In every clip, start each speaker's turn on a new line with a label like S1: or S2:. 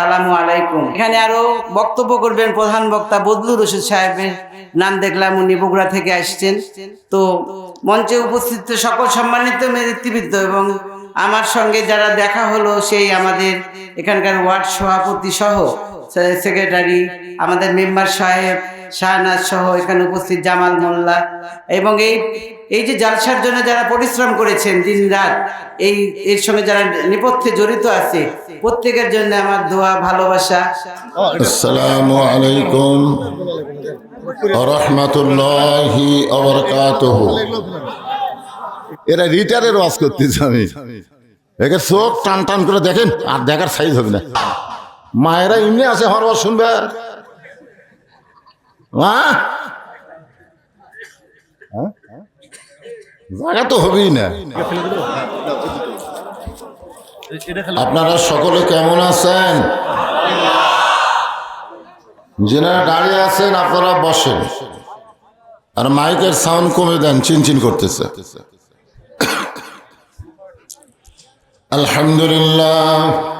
S1: আসসালামু আলাইকুম। এখানে আরও বক্তব্য করবেন প্রধান বক্তা বদলুর রশিদ সাহেবের নাম দেখলাম, উনি বগুড়া থেকে আসছেন। তো মঞ্চে উপস্থিত সকল সম্মানিত নেতৃবৃন্দ এবং আমার সঙ্গে যারা দেখা হলো, সেই আমাদের এখানকার ওয়ার্ড সভাপতি সহ সেক্রেটারি আমাদের মেম্বার সাহেব, শাহনাজ সহ এখানে উপস্থিত জামাল মোল্লা এবং এই এই যে জালসার জন্য যারা পরিশ্রম করেছেন দিন রাত এই, এর সঙ্গে যারা নেপথ্যে জড়িত আছে, প্রত্যেকের জন্য আমার দোয়া, ভালোবাসা।
S2: আসসালামু আলাইকুম রহমতুল্লাহি এরা রিটারের ওয়াজ করতেছে আমি। একে চোখ টান টান করে দেখেন, আর দেখার সাইজ হবে না। মায়েরা এমনি আছে ওয়াজ শুনবে? মা হ্যাঁ? জায়গা তো হবেই না। আপনারা সকলে কেমন আছেন? যেনারা দাঁড়িয়ে আছেন, আপনারা বসেন। আর মাইকের সাউন্ড কমে দেন চিনচিন করতেছে। আলহামদুলিল্লাহ।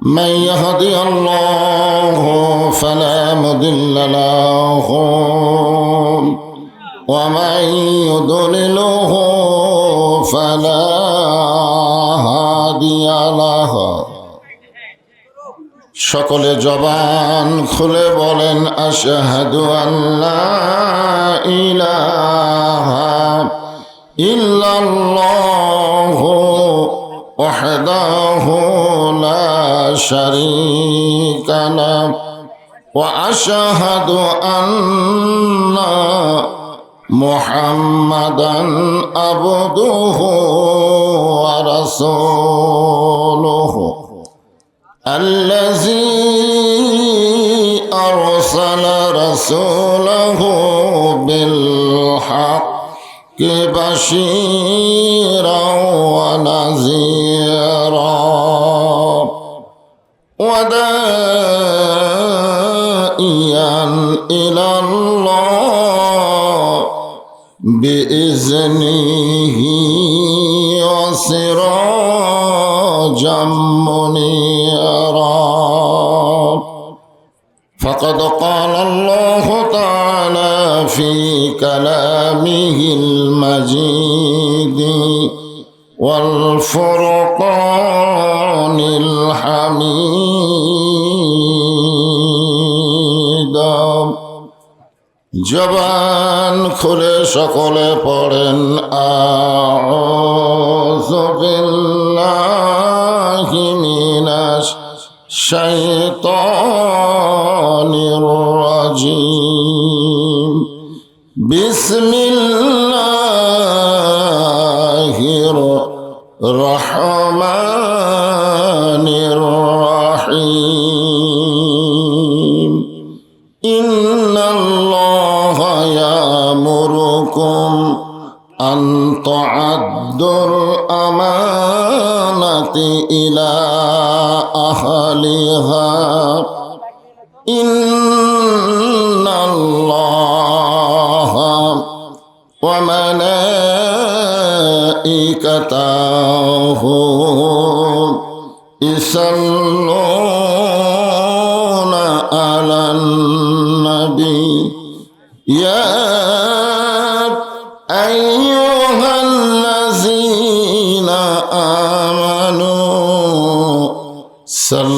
S2: من يهدي الله فلا مضل له ومن يضلله فلا هادي له সকলে জবান খুলে বলেন আশহাদু আল্লাহ ইলাহা ইল্লাল্লাহু وحده لا شريك له وأشهد أن محمدا عبده ورسوله. الذي أرسل رسوله بالحق بشيرا ونذيرا ودائيا إلى الله بإذنه وسراجا منيرا. فقد قال الله تعالى في كلامه المجيد والفرقان الحميد জবান খুলে সকলে পড়েন আউযু বিল্লাহি মিনাশ শাইতানির রাজিম بسم الله الرحمن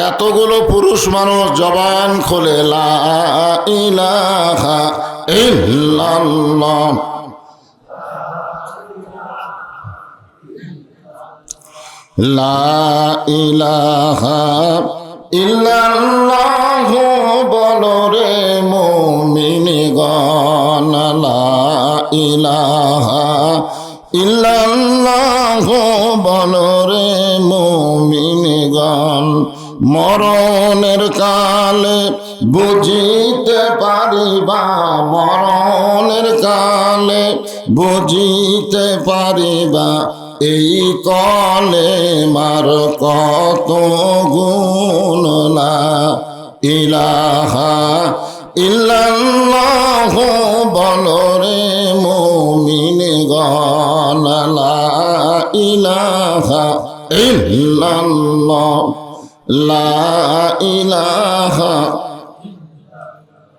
S2: এতগুলো পুরুষ মানুষ জবান খোলে লা লা ইলাহা ইল্লাল্লাহ বলো রে মুমিন গণ লা ইলাহা ইল্লাল্লাহ বলো রে মুমিন গণ মরণের কালে বুঝিতে পারিবা, মরণের কালে বুঝিতে পারিবা। এই কলে মার কত গুণ না? ইলাহা ইল্লাল্লাহ বলো রে মুমিন গণলা ইলাহা ইল্লাল্লাহ, লা ইলাহা।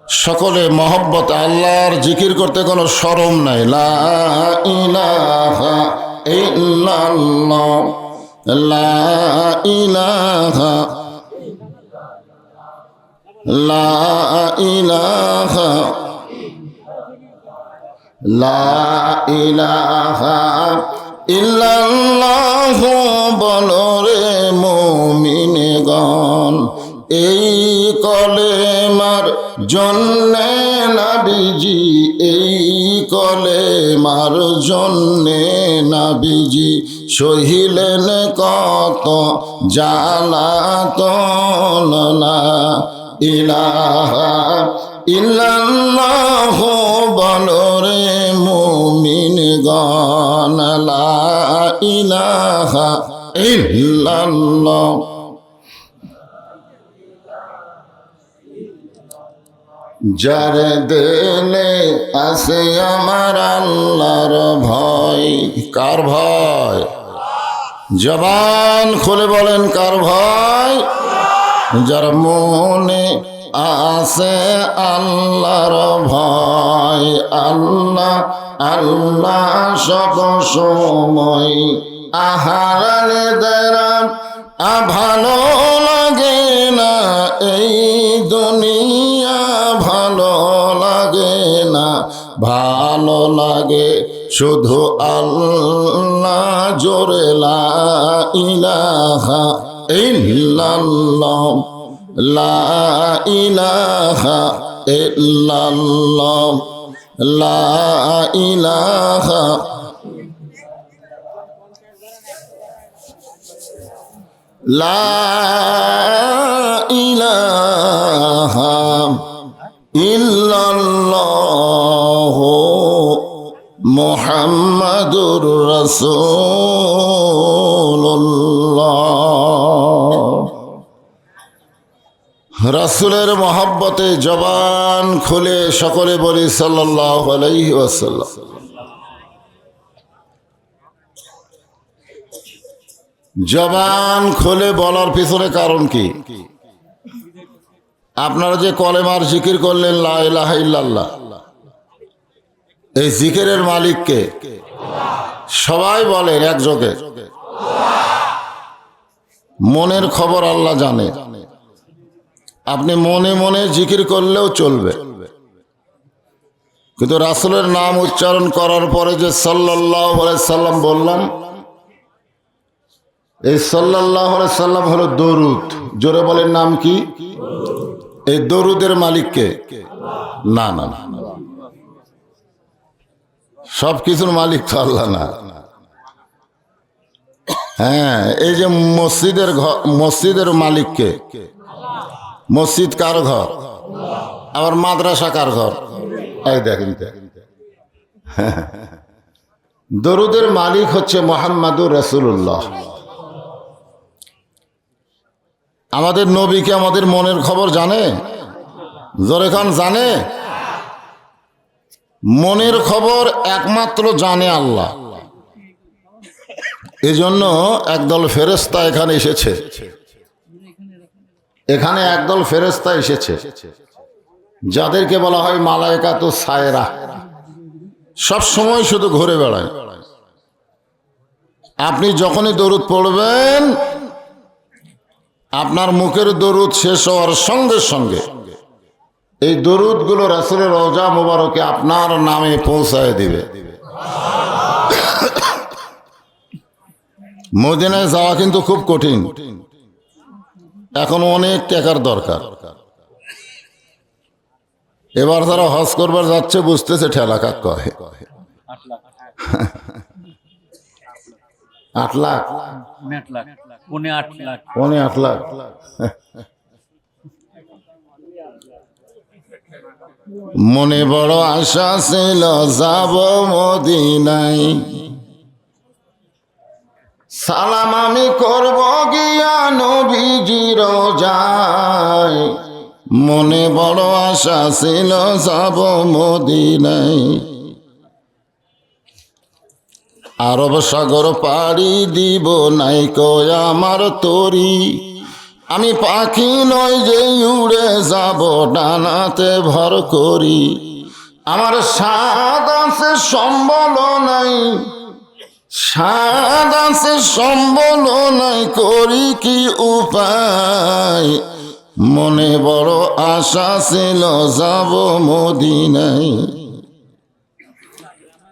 S2: সকলে মহব্বত, আল্লাহর জিকির করতে কোনো সরম নাই। লা ইলাহা ইল্লাল্লাহ লা ইলাহা লা ইলাহা লা ইলাহা ইল্লাল্লাহ বলো রে মুমিনগণ। এই কলে কলেমার জন্যে নাবিজি, এই কলে কলেমার জন্যে নাবিজি। সহিলেন কত জ্বালাতন না, ইলাহা ইল্লাল্লাহ বলো রে মুমিন গণলা ইলাহা ইল্লাল্লাহ। যার দেলে আছে আমার আল্লাহর ভয়। কার ভয়? জবান খুলে বলেন, কার ভয়? যার মনে আছে আল্লাহর ভয়। আল্লাহ আল্লাহ সব সময় আহারালে আ ভালো লাগে না এই ভালো লাগে শুধু আল্লাহ জোরে ইলাহা লা ইলাহা লা লা ইলাহা ইল্লাল্লাহ। মুহাম্মাদুর রাসূলুল্লাহ। রাসূলের মহব্বতে জবান খুলে সকলে বলি সাল্লাল্লাহু আলাইহি জবান খুলে বলার পিছনে কারণ কি? আপনারা যে কলেমার জিকির করলেন, লা ইলাহা ইল্লাল্লাহ। এই জিকিরের মালিককে? সবাই বলেন একযোগে। মনের খবর আল্লাহ জানে। আপনি মনে মনে জিকির করলেও চলবে। কিন্তু রাসুলের নাম উচ্চারণ করার পরে যে সাল্লাহ সাল্লাম বললাম, এই সাল্লাহ সাল্লাম হলো দরুদ। জোরে বলেন নাম কি? এই দরুদের মালিককে? না না না। সব কিছুর মালিক তো আল্লাহ না। হ্যাঁ এই যে মসজিদের ঘর মসজিদের মালিককে। মসজিদ কার ঘর? আবার মাদ্রাসা কার ঘর? দেখেন। দরুদের মালিক হচ্ছে মোহাম্মদুর রসুল্লাহ আমাদের নবীকে আমাদের মনের খবর জানে? জোরে খান, জানে? মনের খবর একমাত্র জানে আল্লাহ। এজন্য একদল ফেরেস্তা এখানে এসেছে। এখানে একদল ফেরেস্তা এসেছে। যাদেরকে বলা হয় মালায়কা তো সায়রা। সব সময় শুধু ঘুরে বেড়ায়। আপনি যখনই দরুদ পড়বেন, আপনার মুখের দরুদ শেষ হওয়ার সঙ্গে সঙ্গে এই দরুদগুলো রাসুলের রোজা মুবারকে আপনার নামে পৌঁছায় দিবে। মদিনায় যাওয়া কিন্তু খুব কঠিন। এখন অনেক টাকার দরকার। এবার যারা হজ করবার যাচ্ছে বুঝতেছে ঠেলা কাক কহে। আট লাখ
S3: আট লাখ। পৌনে আট লাখ।
S2: পনে আট লাখ। মনে বড় আশা ছিল, যাব মদিনাই সালাম আমি করব গিয়া নবীজির যায় মনে বড় আশা ছিল, যাব মদিনাই আরব সাগর পাড়ি দিব নাই কয় আমার তরি। আমি পাখি নয় যে উড়ে যাব, ডানাতে ভর করি। আমার স্বাদ আছে, সম্বল নাই। স্বাদ আছে, সম্বল নাই, করি কি উপায়? মনে বড় আশা ছিল, যাব মদিনায়।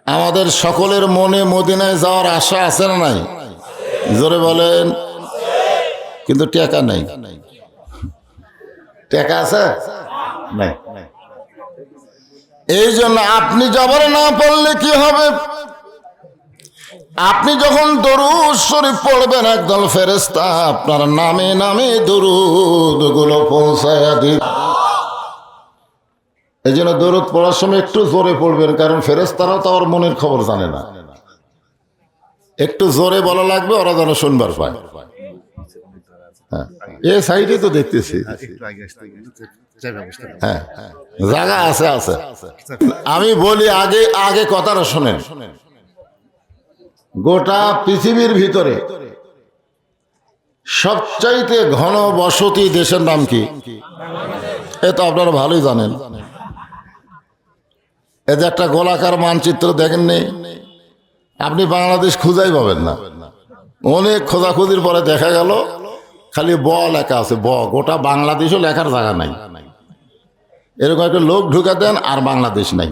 S2: আমাদের সকলের মনে মদিনায় যাওয়ার আশা আছে না নাই? জোরে বলেন। কিন্তু টাকা নাই। টাকা আছে? নাই। এই জন্য আপনি যাবার না পারলে কি হবে? আপনি যখন দরুদ শরীফ পড়বেন, একদল ফেরেস্তা আপনার নামে নামে দরুদগুলো পৌঁছায়া দিন এই জন্য দরুদ পড়ার সময় একটু জোরে পড়বেন, কারণ ফেরেস্তারাও তো আমার মনের খবর জানে না। একটু জোরে বলা লাগবে, ওরা যেন শুনবার পায়। হ্যাঁ। এ সাইডে তো দেখতেছি। হ্যাঁ জায়গা আছে আছে। আমি বলি আগে আগে কথাটা শোনেন। গোটা পৃথিবীর ভিতরে সবচাইতে ঘন বসতি দেশের নাম কি? এ তো আপনারা ভালোই জানেন। এ যে একটা গোলাকার মানচিত্র দেখেননি? আপনি বাংলাদেশ খুঁজাই পাবেন না। অনেক খোঁজাখুঁজির পরে দেখা গেল খালি ব লেখা আছে, ব। গোটা বাংলাদেশও লেখার জায়গা নাই। এরকম একটা লোক ঢুকে দেন আর বাংলাদেশ নাই।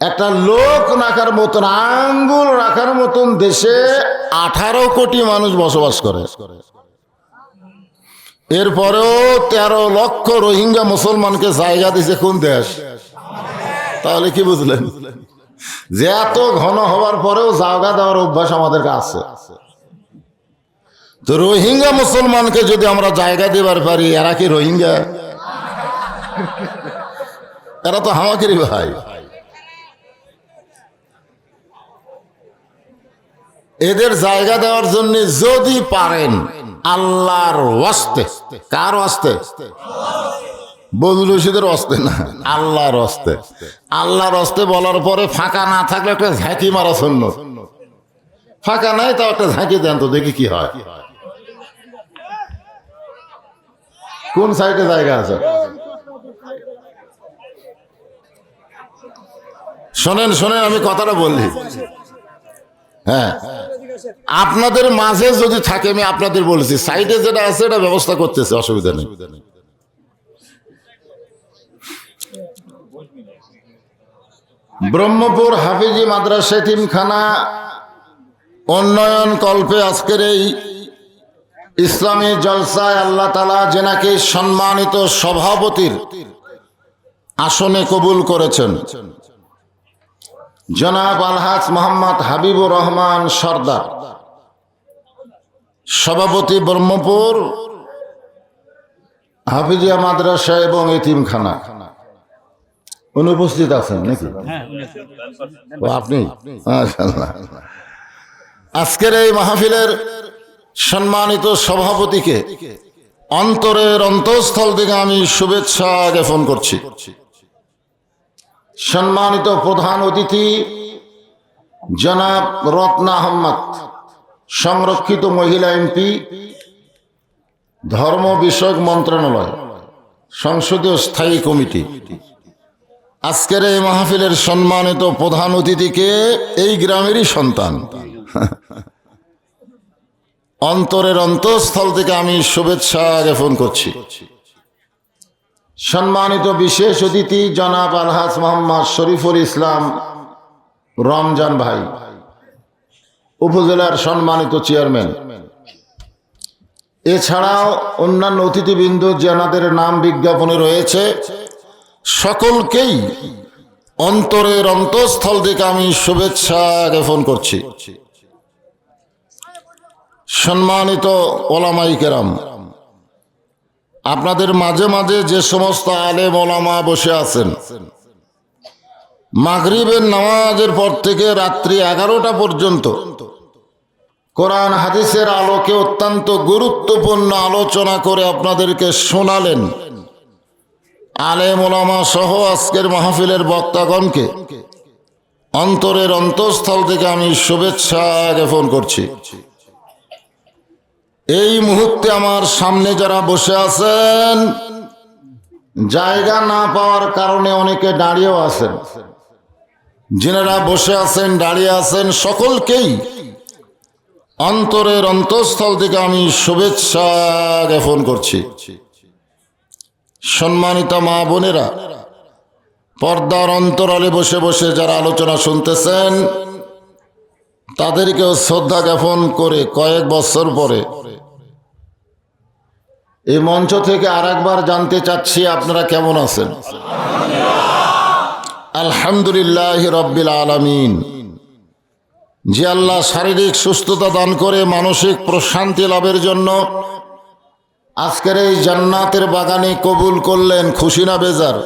S2: একটা লোক রাখার মতন, আঙ্গুল রাখার মতন দেশে আঠারো কোটি মানুষ বসবাস করে। এরপরেও তেরো লক্ষ রোহিঙ্গা মুসলমানকে জায়গা দিছে কোন দেশ? তাহলে কি বুঝলেন? যে এত ঘন হওয়ার পরেও জায়গা দেওয়ার অভ্যাস আমাদের আছে। তো রোহিঙ্গা মুসলমানকে যদি আমরা জায়গা দেবার পারি, এরা কি রোহিঙ্গা? এরা তো হামাকিরি ভাই। এদের জায়গা দেওয়ার জন্য যদি পারেন, আল্লাহর ওয়াস্তে, কার ওয়াস্তে? বদুল রশিদের অস্তে না, আল্লাহর অস্তে আল্লাহর অস্তে বলার পরে ফাঁকা না থাকলে একটা ঝাঁকি মারা শূন্য ফাঁকা নাই, তাও একটা ঝাঁকি দেন তো দেখি কি হয়। কোন সাইডে জায়গা আছে? শোনেন শোনেন, আমি কথাটা বললি হ্যাঁ। আপনাদের মাঝে যদি থাকে, আমি আপনাদের বলেছি। সাইডে যেটা আছে, এটা ব্যবস্থা করতেছে, অসুবিধা নেই। ব্রহ্মপুর হাফিজি মাদ্রাসা টিমখানা, উন্নয়ন কল্পে আজকের এই ইসলামী জলসায় আল্লাহ তালা জেনাকে সম্মানিত সভাপতির আসনে কবুল করেছেন। জনাব আলহাজ মোহাম্মদ হাবিবুর রহমান সর্দার সভাপতি ব্রহ্মপুর হাফিজিয়া মাদ্রাসা এবং এতিমখানা। অনুপস্থিত আছেন নাকি?
S3: হ্যাঁ
S2: আপনি? আজকের এই মাহফিলের সম্মানিত সভাপতিকে, অন্তরের অন্তঃস্থল থেকে আমি শুভেচ্ছা জ্ঞাপন করছি। সম্মানিত প্রধান অতিথি, জনাব রত্না আহম্মদ সংরক্ষিত মহিলা এমপি, ধর্ম বিষয়ক মন্ত্রণালয়, সংসদীয় স্থায়ী কমিটি। আজকের এই মাহফিলের সম্মানিত প্রধান অতিথিকে এই গ্রামেরই সন্তান। অন্তরের অন্তঃস্থল থেকে আমি শুভেচ্ছা জ্ঞাপন করছি। সম্মানিত বিশেষ অতিথি জনাব আলহাজ মোহাম্মদ শরীফুল ইসলাম রমজান ভাই, উপজেলার সম্মানিত চেয়ারম্যান। এছাড়াও অন্যান্য অতিথিবৃন্দ, যেনাদের নাম বিজ্ঞাপনে রয়েছে, সকলকেই অন্তরের অন্তঃস্থল থেকে আমি শুভেচ্ছা জ্ঞাপন করছি। সম্মানিত ওলামাই কেরাম, আপনাদের মাঝে মাঝে যে সমস্ত আলেম ওলামা বসে আছেন, মাগরিবের নামাজের পর থেকে রাত্রি এগারোটা পর্যন্ত কোরআন হাদিসের আলোকে অত্যন্ত গুরুত্বপূর্ণ আলোচনা করে আপনাদেরকে শোনালেন। আলেম ওলামা সহ আজকের মাহফিলের বক্তাগণকে অন্তরের অন্তঃস্থল থেকে আমি শুভেচ্ছা জ্ঞাপন করছি। এই মুহূর্তে আমার সামনে যারা বসে আছেন, জায়গা না পাওয়ার কারণে অনেকে দাঁড়িয়েও আছেন। যিনারা বসে আছেন, দাঁড়িয়ে আছেন, সকলকেই অন্তরের অন্তঃস্থল থেকে আমি শুভেচ্ছা জ্ঞাপন করছি। সম্মানিত মা বোনেরা, পর্দার অন্তরালে বসে বসে যারা আলোচনা শুনতেছেন, তাদেরকেও শ্রদ্ধা জ্ঞাপন করে কয়েক বছর পরে এই মঞ্চ থেকে আর জানতে চাচ্ছি আপনারা কেমন আছেন? আলহামদুলিল্লাহ রব্বিল আলমিন। যে আল্লাহ শারীরিক সুস্থতা দান করে মানসিক প্রশান্তি লাভের জন্য আজকের এই জান্নাতের বাগানে কবুল করলেন, খুশি না বেজার?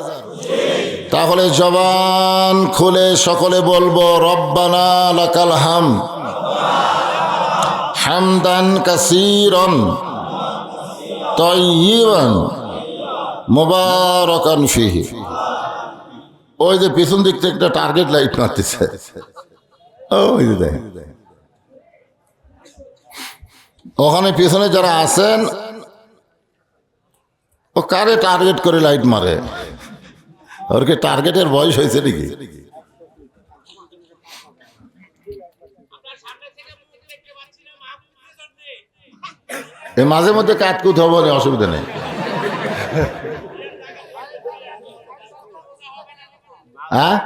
S2: তাহলে জবান খুলে সকলে বলব, রব্বানা লাকাল হাম। হামদান কাসিরন। তয়িবান মুবারকান ফিহি। ওই যে পিছন দিক থেকে একটা টার্গেট লাইট মারতেছে। ওখানে পিছনে যারা আছেন, ও কারে টার্গেট করে লাইট মারে? ওর কি টার্গেটের বয়স হয়েছে নাকি? এ মাঝে মধ্যে কাটকুত হব না অসুবিধা নেই। হ্যাঁ?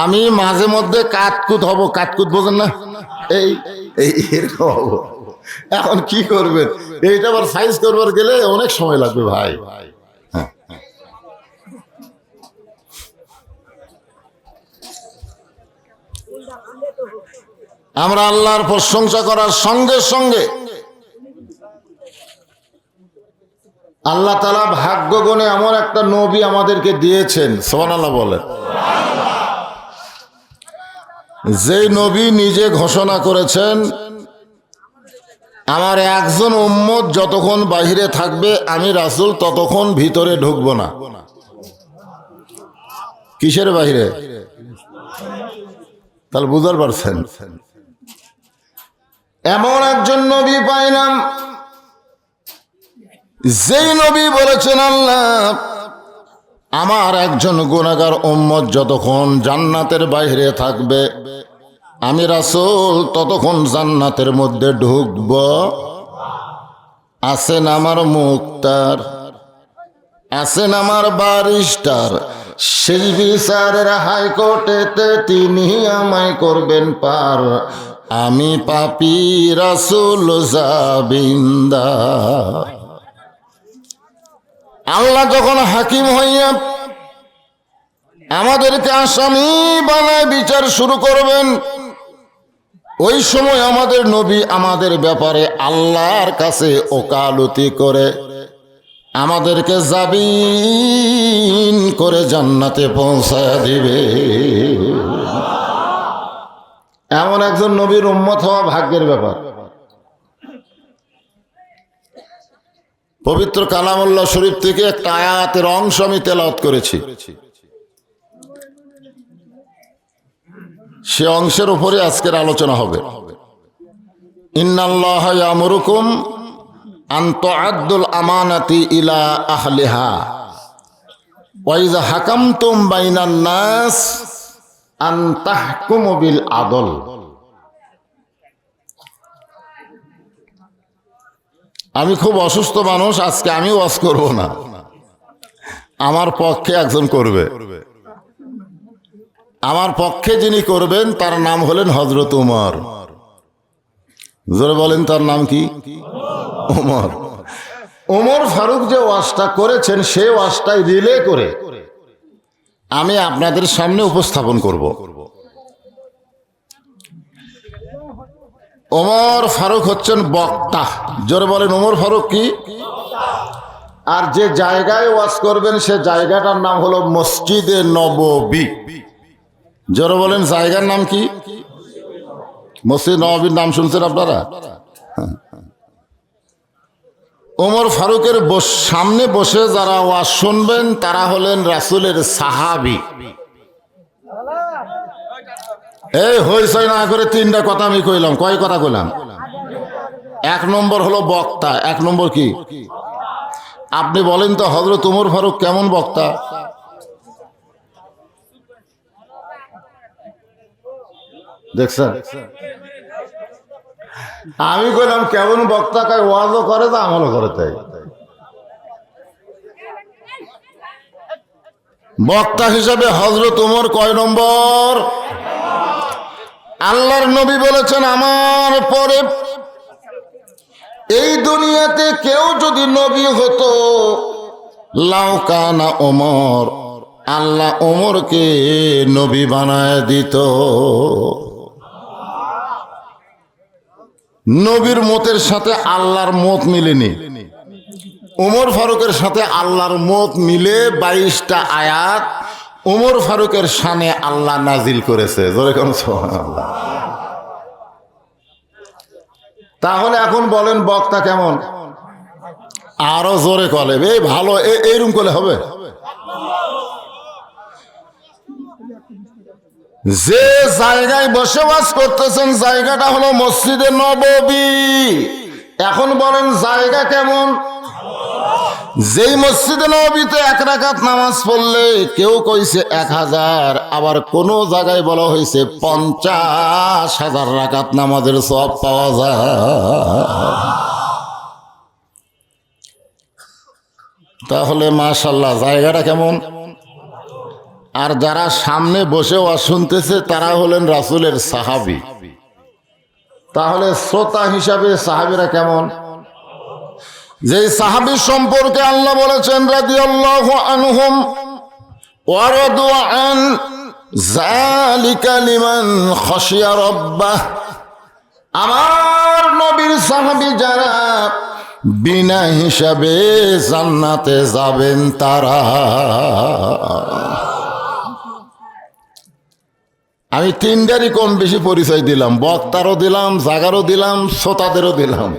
S2: আমি মাঝে মধ্যে কাতকুত হব কাতকুত বোঝেন না? এই এই এরকম এখন কি করবেন? এইটা আবার সাইজ করবার গেলে অনেক সময় লাগবে ভাই। হ্যাঁ, হ্যাঁ। আমরা আল্লাহর প্রশংসা করার সঙ্গে সঙ্গে আল্লাহ তালা ভাগ্য গুণে এমন একটা নবী আমাদেরকে দিয়েছেন সোমান আল্লাহ বলেন। যে নবী নিজে ঘোষণা করেছেন, আমার একজন উম্মত যতক্ষণ বাহিরে থাকবে, আমি রাসুল ততক্ষণ ভিতরে ঢুকবো না। কিসের বাহিরে তাহলে বুঝতে পারছেন? এমন একজন নবী পাইলাম, যেই নবী বলেছেন, আল্লাহ, আমার একজন গুণাগার উম্মত যতক্ষণ জান্নাতের বাইরে থাকবে, আমি রাসূল ততক্ষণ জান্নাতের মধ্যে ঢুকব। আছেন আমার মুক্তার? আছেন আমার বারিস্টার? শেষ বিচারের হাইকোর্টেতে তিনি আমায় করবেন পার। আমি পাপি রাসুল জাবিন্দা। আল্লাহ যখন হাকিম হইয়া আমাদেরকে আসামি বানায় বিচার শুরু করবেন, ওই সময় আমাদের নবী আমাদের ব্যাপারে আল্লাহর কাছে ওকালতি করে আমাদেরকে জাবিন করে জান্নাতে পৌঁছায় দিবে। এমন একজন নবীর উম্মত হওয়া ভাগ্যের ব্যাপার। পবিত্র কালামুল্লাহ শরীফ থেকে একটা আয়াতের অংশ আমি তেলাওয়াত করেছি। সে অংশের উপরে আজকের আলোচনা হবে। ইন্নাল্লাহ ইয়ামুরুকুম আন তুআদ্দুল আমানাতি ইলা আহলিহা। ওয়া ইযা হাকামতুম বাইনান নাস আন তাহকুমু আদল। আমি খুব অসুস্থ মানুষ, আজকে আমি ওয়াজ করব না। আমার পক্ষে একজন করবে। আমার পক্ষে যিনি করবেন, তার নাম হলেন হজরত উমর। জোরে বলেন, তার নাম কি? উমর। উমর ফারুক যে ওয়াজটা করেছেন, সে ওয়াজটাই রিলে করে। আমি আপনাদের সামনে উপস্থাপন করব। ওমর ফারুক হচ্ছেন বক্তা। জোরে বলেন, ওমর ফারুক কি? আর যে জায়গায় ওয়াজ করবেন, সে জায়গাটার নাম হলো মসজিদে নববী। জোরে বলেন, জায়গার নাম কি? মসজিদ নবীর নাম শুনছেন আপনারা? হ্যাঁ। ওমর ফারুকের সামনে বসে যারা ওয়াজ শুনবেন, তারা হলেন রাসুলের সাহাবি। এই হইসই না করে তিনটা কথা আমি কইলাম। কয় কথা কইলাম? এক নম্বর হলো বক্তা। এক নম্বর কি? আপনি বলেন তো হজরত উমর ফারুক কেমন বক্তা? দেখছেন? আমি কইলাম, কেমন বক্তা কয়, ওয়াজও করে তো আমলও করে তাই। বক্তা হিসাবে হজরত উমর কয় নম্বর? আল্লাহর নবী বলেছেন, আমার পরে এই দুনিয়াতে কেউ যদি নবী হতো লাউকানা ওমর আল্লাহ ওমরকে নবী বানায় দিত। নবীর মতের সাথে আল্লাহর মত মিলেনি। উমর ফারুকের সাথে আল্লাহর মত মিলে বাইশটা আয়াত উমর ফারুকের শানে আল্লাহ নাজিল করেছে। তাহলে এখন বলেন বক্তা কেমন? আরও জোরে কলে। এই ভালো এইরকম করলে হবে? যে জায়গায় বসবাস করতেছেন, জায়গাটা হলো মসজিদে নববী। এখন বলেন, জায়গা কেমন? যেই মসজিদে নবীতে এক রাকাত নামাজ পড়লে কেউ কইছে এক হাজার, আবার কোন জায়গায় বলা হয়েছে পঞ্চাশ হাজার রাকাত নামাজের সব পাওয়া যায়। তাহলে মাশাল্লাহ জায়গাটা কেমন? আর যারা সামনে বসে ওয়াজ শুনতেছে তারা হলেন রাসুলের সাহাবি। তাহলে শ্রোতা হিসাবে সাহাবিরা কেমন? যে সাহাবি সম্পর্কে আল্লাহ বলেছেন, রাদিয়াল্লাহু আনহুম, ওয়ারাদু আন যালিকা লিমান খাশিয়া রাব্বাহ। আমার নবীর সাহাবি যারা বিনা হিসাবে জান্নাতে যাবেন, তারা আমি তিনটারই কম বেশি পরিচয় দিলাম, বক্তারও দিলাম, জাগারও দিলাম, শ্রোতাদেরও দিলাম।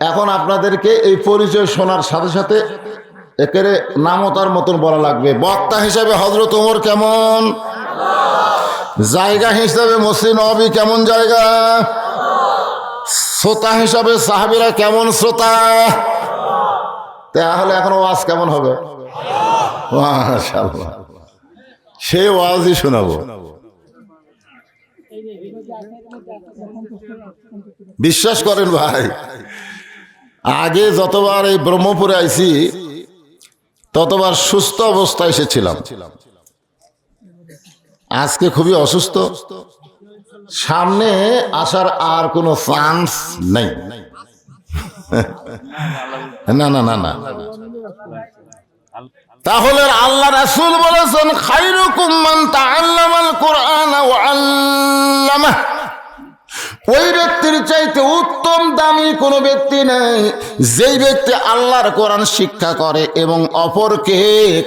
S2: এখন আপনাদেরকে এই পরিচয় শোনার সাথে সাথে একেরে নামতার মতন বলা লাগবে। বক্তা হিসাবে হজরত ওমর কেমন? জায়গা হিসাবে মসজিদ নবী কেমন জায়গা? শ্রোতা হিসাবে সাহাবিরা কেমন শ্রোতা? তাহলে এখন ওয়াজ কেমন হবে? মাশাআল্লাহ। সে ওয়াজই শোনাবো। বিশ্বাস করেন ভাই, আগে যতবার এই ব্রহ্মপুরে আইছি, ততবার সুস্থ অবস্থায় এসেছিলাম। আজকে খুবই অসুস্থ। সামনে আসার আর কোনো চান্স নেই। না না না না। তাহলে আল্লাহ রাসুল বলেছেন খাইরুকুম মান কোরআন ওয়া আল্লামা ওই ব্যক্তির চাইতে উত্তম দামি কোনো ব্যক্তি নেই, যেই ব্যক্তি আল্লাহর কোরআন শিক্ষা করে এবং অপরকে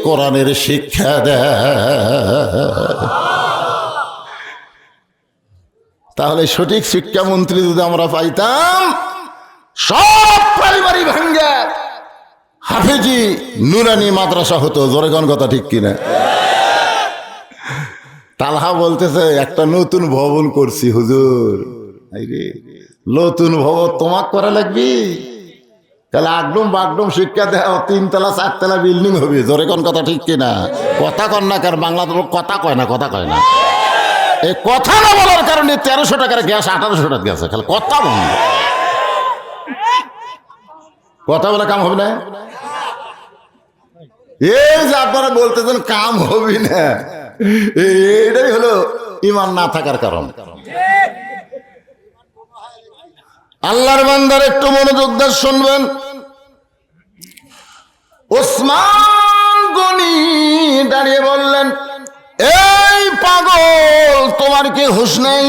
S2: কোরআনের শিক্ষা দেয়। তাহলে সঠিক শিক্ষামন্ত্রী যদি আমরা পাইতাম, সব পারিবারিক ভাঙ্গা। হাফেজি নুরানি মাদ্রাসা হতো জোরেগন কথা ঠিক কিনা? তালহা বলতেছে, একটা নতুন ভবন করছি, হুজুর। নতুন ভবন তোমাক করা লাগবে? তাহলে আগডুম বাগডুম শিক্ষা দেওয়া তিনতলা, চারতলা বিল্ডিং হবে জোরেগন কথা ঠিক কিনা? কথা কন না কার বাংলা কথা কয় না, কথা কয় না। এই কথা না বলার কারণে তেরোশো টাকার গ্যাস, আঠারোশো টাকার গ্যাস খালি কথা বন্ধ কথা বলে কাম হবে না? এই যে আপনারা বলতেছেন কাম হবে না। এটাই হলো ইমান না থাকার কারণ। আল্লাহর বান্দার একটু মনোযোগ দিয়ে শুনবেন। ওসমান গনি দাঁড়িয়ে বললেন, এই পাগল, তোমার কি হুশ নেই?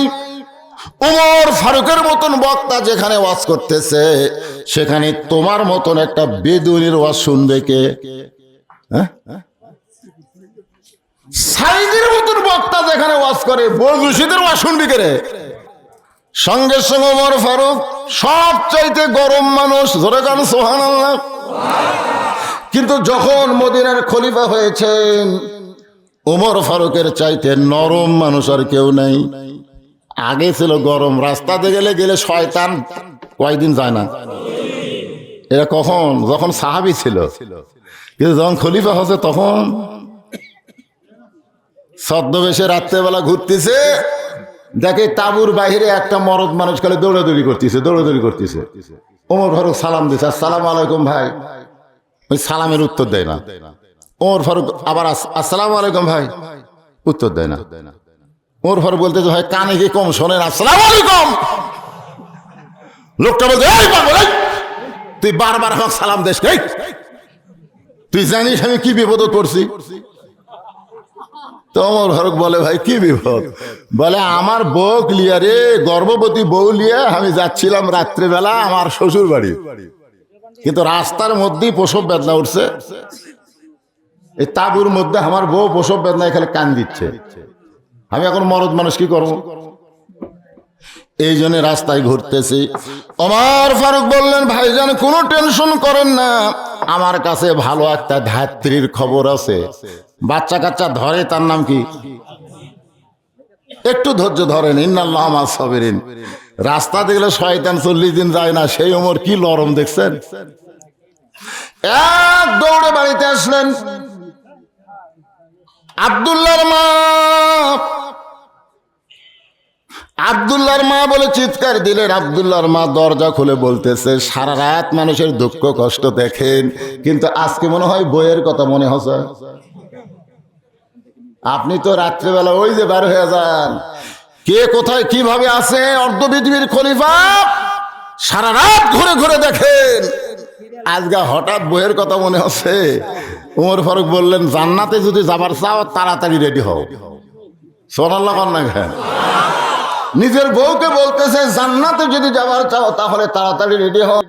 S2: উমর ফারুকের মতন বক্তা যেখানে ওয়াজ করতেছে সেখানে তোমার মতন একটা বেদুনির ওয়াজ শুনবে কে? হ্যাঁ? সাইদের মতন বক্তা যেখানে ওয়াজ করে ওয়াজ শুনবি কে সঙ্গে সঙ্গে ওমর ফারুক সব চাইতে গরম মানুষ ধরে গান সোহান কিন্তু যখন মদিনার খলিফা হয়েছেন, ওমর ফারুকের চাইতে নরম মানুষ আর কেউ নেই। আগে ছিল গরম, রাস্তাতে গেলে গেলে শয়তান। কয়দিন যায় না। এরা কখন? যখন সাহাবি ছিল। কিন্তু যখন খলিফা হচ্ছে তখন ছদ্মবেশে রাত্রেবেলা ঘুরতেছে, দেখে তাবুর বাইরে একটা মরদ মানুষ খালি দৌড়াদৌড়ি করতেছে দৌড়াদৌড়ি করতেছে। ওমর ফারুক সালাম দিছে, আসসালাম আলাইকুম ভাই। ওই সালামের উত্তর দেয় না। ওমর ফারুক আবার আস- আসসালামু আলাইকুম ভাই। উত্তর দেয় না। ওমর ফারুক বলতে ভাই, কানে কি কম শোনেন? আসসালাম আলাইকুম। লোকটা বলতে এই পাগল, তুই বারবার আমাকে সালাম দেশ এই! তুই জানিস আমি কি বিপদ করছি তো অমর ফারুক বলে ভাই কি বিপদ? বলে আমার বউ লিয়া গর্ভবতী বউ লিয়া আমি যাচ্ছিলাম রাত্রেবেলা আমার শ্বশুর বাড়ি কিন্তু রাস্তার মধ্যেই প্রসব বেদনা উঠছে। এই তাবুর মধ্যে আমার বউ প্রসব বেদনা এখানে কান দিচ্ছে। আমি এখন মরদ মানুষ কি করব? এই জন্য রাস্তায় ঘুরতেছি। আমার ফারুক বললেন, ভাইজান, কোনো টেনশন করেন না। আমার কাছে ভালো একটা ধাত্রীর খবর আছে। বাচ্চা কাচ্চা ধরে, তার নাম কি? একটু ধৈর্য ধরেন, ইন্নাল্লাহ সবেরিন। রাস্তা দেখলে শয়তান চল্লিশ দিন যায় না, সেই ওমর কি লরম দেখছেন? এক দৌড়ে বাড়িতে আসলেন। আবদুল্লাহর মা আবদুল্লাহর মা বলে চিৎকার দিলেন। আবদুল্লাহর মা দরজা খুলে বলতেছে, সারা রাত মানুষের দুঃখ কষ্ট দেখেন, কিন্তু আজকে মনে হয় বইয়ের কথা মনে হচ্ছে। আপনি তো রাত্রেবেলা ওই যে বার হয়ে যান। কে কোথায় কীভাবে আছে অর্ধ পৃথিবীর খলিফা? সারা রাত ঘুরে ঘুরে দেখেন। আজকে হঠাৎ বইয়ের কথা মনে হচ্ছে। উমর ফারুক বললেন, জান্নাতে যদি যাবার চাও, তাড়াতাড়ি রেডি হও। সোনাল্লা কন্যা খান নিজের বউকে বলতেছে জান্নাতে যদি যাওয়ার চাও তাহলে তাড়াতাড়ি রেডি হও।